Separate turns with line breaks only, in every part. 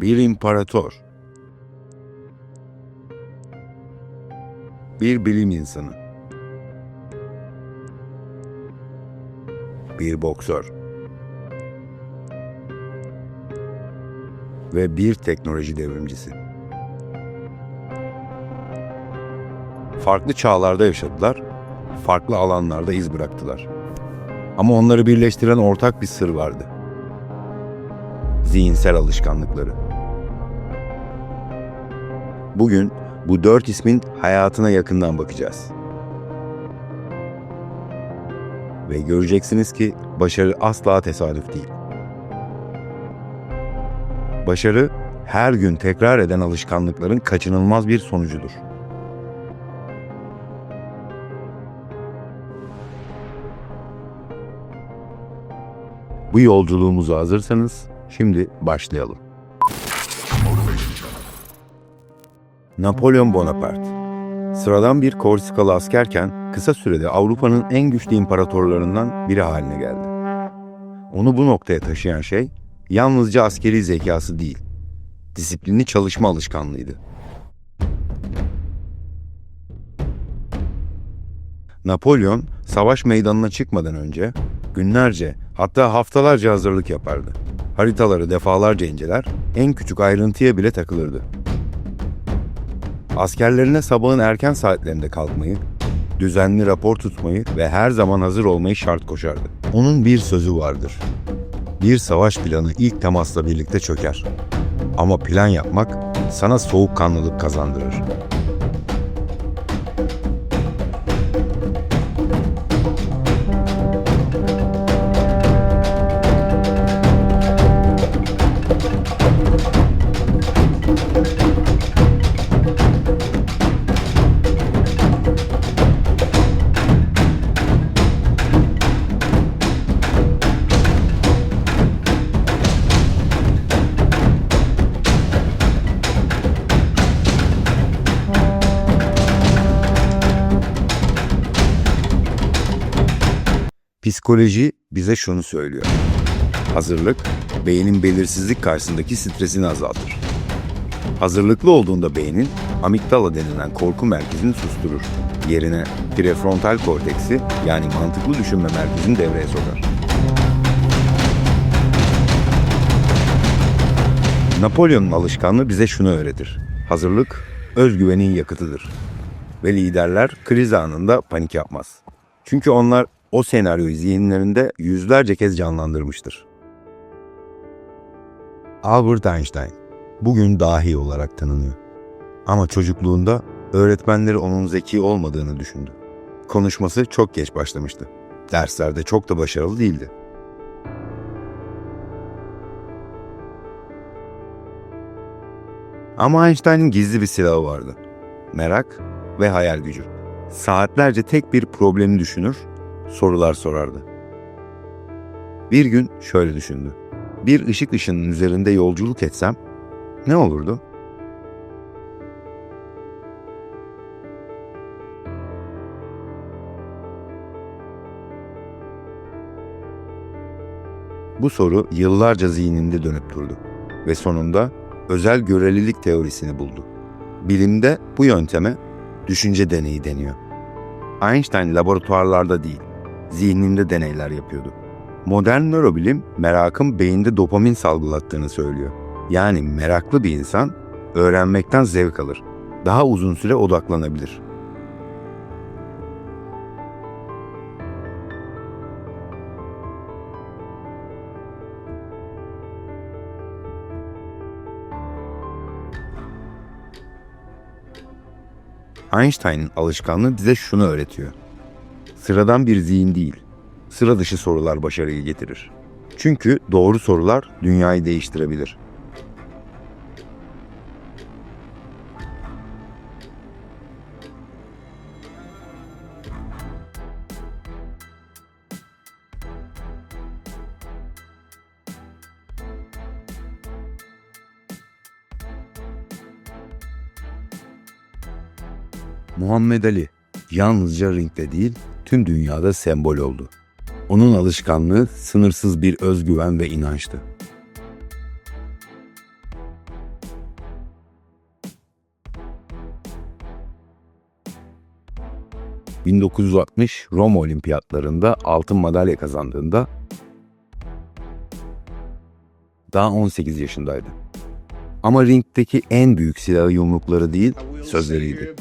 Bir imparator. Bir bilim insanı. Bir boksör. Ve bir teknoloji devrimcisi. Farklı çağlarda yaşadılar, farklı alanlarda iz bıraktılar. Ama onları birleştiren ortak bir sır vardı. Zihinsel alışkanlıkları. Bugün bu dört ismin hayatına yakından bakacağız. Ve göreceksiniz ki başarı asla tesadüf değil. Başarı her gün tekrar eden alışkanlıkların kaçınılmaz bir sonucudur. Bu yolculuğumuza hazırsanız şimdi başlayalım. Napolyon Bonaparte Sıradan bir Korsikalı askerken kısa sürede Avrupa'nın en güçlü imparatorlarından biri haline geldi. Onu bu noktaya taşıyan şey yalnızca askeri zekası değil, disiplinli çalışma alışkanlığıydı. Napolyon savaş meydanına çıkmadan önce günlerce hatta haftalarca hazırlık yapardı. Haritaları defalarca inceler, en küçük ayrıntıya bile takılırdı. Askerlerine sabahın erken saatlerinde kalkmayı, düzenli rapor tutmayı ve her zaman hazır olmayı şart koşardı. Onun bir sözü vardır. Bir savaş planı ilk temasla birlikte çöker. Ama plan yapmak sana soğukkanlılık kazandırır. Psikoloji bize şunu söylüyor. Hazırlık, beynin belirsizlik karşısındaki stresini azaltır. Hazırlıklı olduğunda beynin amigdala denilen korku merkezini susturur. Yerine prefrontal korteksi yani mantıklı düşünme merkezini devreye sokar. Napolyon'un alışkanlığı bize şunu öğretir. Hazırlık, özgüvenin yakıtıdır. Ve liderler kriz anında panik yapmaz. Çünkü onlar o senaryoyu zihinlerinde yüzlerce kez canlandırmıştır. Albert Einstein bugün dahi olarak tanınıyor. Ama çocukluğunda öğretmenleri onun zeki olmadığını düşündü. Konuşması çok geç başlamıştı. Derslerde çok da başarılı değildi. Ama Einstein'ın gizli bir silahı vardı. Merak ve hayal gücü. Saatlerce tek bir problemi düşünür, sorular sorardı. Bir gün şöyle düşündü. Bir ışık ışının üzerinde yolculuk etsem ne olurdu? Bu soru yıllarca zihninde dönüp durdu ve sonunda özel görelilik teorisini buldu. Bilimde bu yönteme düşünce deneyi deniyor. Einstein laboratuvarlarda değil, zihninde deneyler yapıyordu. Modern nörobilim merakın beyinde dopamin salgılattığını söylüyor. Yani meraklı bir insan öğrenmekten zevk alır. Daha uzun süre odaklanabilir. Einstein'ın alışkanlığı bize şunu öğretiyor. Sıradan bir zihin değil, sıra dışı sorular başarıyı getirir. Çünkü doğru sorular dünyayı değiştirebilir. Muhammed Ali yalnızca ringde değil, tüm dünyada sembol oldu. Onun alışkanlığı sınırsız bir özgüven ve inançtı. ...1960 Roma Olimpiyatlarında altın madalya kazandığında daha 18 yaşındaydı. Ama ringdeki en büyük silahı yumrukları değil, sözleriydi.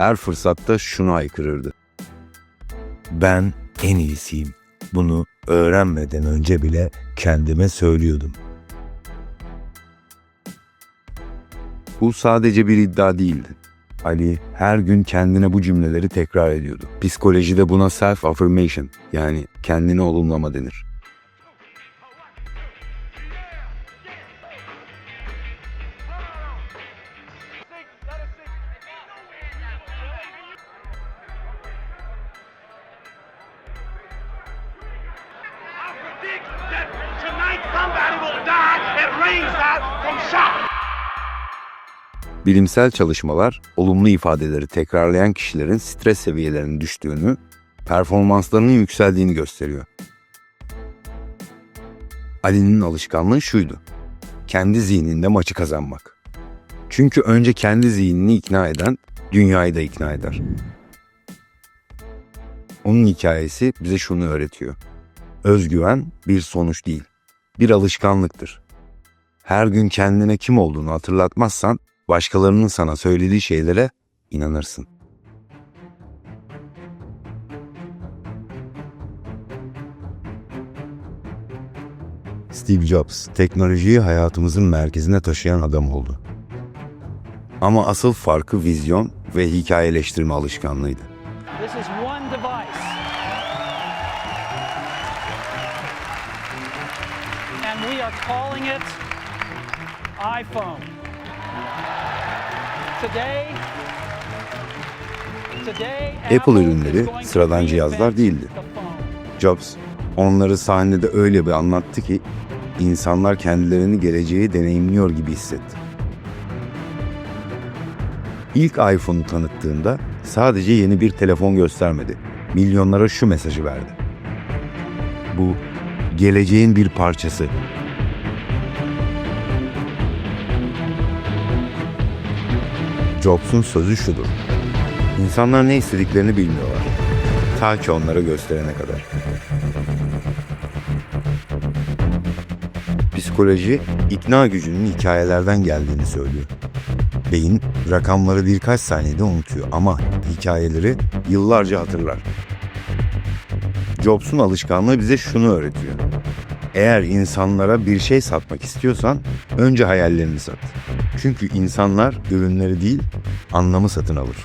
Her fırsatta şunu haykırırdı.
Ben en iyisiyim. Bunu öğrenmeden önce bile kendime söylüyordum.
Bu sadece bir iddia değildi. Ali her gün kendine bu cümleleri tekrar ediyordu. Psikolojide buna self-affirmation yani kendini olumlama denir. Bilimsel çalışmalar olumlu ifadeleri tekrarlayan kişilerin stres seviyelerinin düştüğünü, performanslarının yükseldiğini gösteriyor. Ali'nin alışkanlığı şuydu. Kendi zihninde maçı kazanmak. Çünkü önce kendi zihnini ikna eden dünyayı da ikna eder. Onun hikayesi bize şunu öğretiyor. Özgüven bir sonuç değil, bir alışkanlıktır. Her gün kendine kim olduğunu hatırlatmazsan başkalarının sana söylediği şeylere inanırsın.
Steve Jobs, teknolojiyi hayatımızın merkezine taşıyan adam oldu.
Ama asıl farkı vizyon ve hikayeleştirme alışkanlığıydı.
Calling it iPhone.
Apple ürünleri sıradan cihazlar değildi. Jobs onları sahnede öyle bir anlattı ki insanlar kendilerini geleceği deneyimliyor gibi hissetti. İlk iPhone'u tanıttığında sadece yeni bir telefon göstermedi. Milyonlara şu mesajı verdi. Bu geleceğin bir parçası.
Jobs'un sözü şudur.
İnsanlar ne istediklerini bilmiyorlar. Ta ki onlara gösterene kadar. Psikoloji, ikna gücünün hikayelerden geldiğini söylüyor. Beyin, rakamları birkaç saniyede unutuyor ama hikayeleri yıllarca hatırlar. Jobs'un alışkanlığı bize şunu öğretiyor. Eğer insanlara bir şey satmak istiyorsan önce hayallerini sat. Çünkü insanlar ürünleri değil, anlamı satın alır.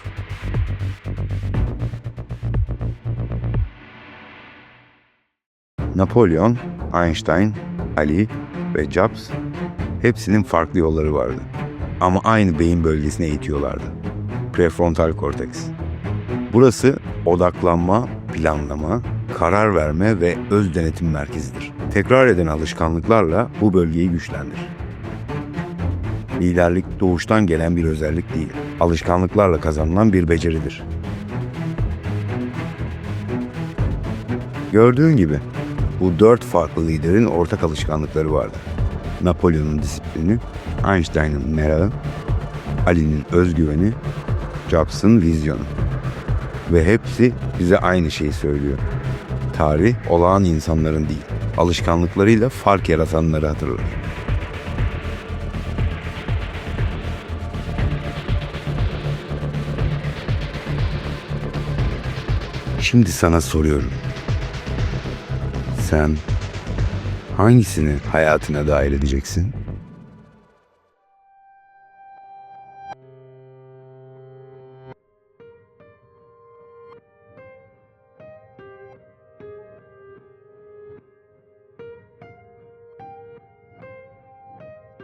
Napolyon, Einstein, Ali ve Jobs hepsinin farklı yolları vardı. Ama aynı beyin bölgesine eğitiyorlardı. Prefrontal korteks. Burası odaklanma, planlama, karar verme ve öz denetim merkezidir. Tekrar eden alışkanlıklarla bu bölgeyi güçlendir. Liderlik doğuştan gelen bir özellik değil, alışkanlıklarla kazanılan bir beceridir. Gördüğün gibi bu dört farklı liderin ortak alışkanlıkları vardı. Napolyon'un disiplini, Einstein'ın merakı, Ali'nin özgüveni, Jobs'ın vizyonu. Ve hepsi bize aynı şeyi söylüyor. Tarih olağan insanların değil, alışkanlıklarıyla fark yaratanları hatırlar. Şimdi sana soruyorum. Sen hangisini hayatına dahil edeceksin?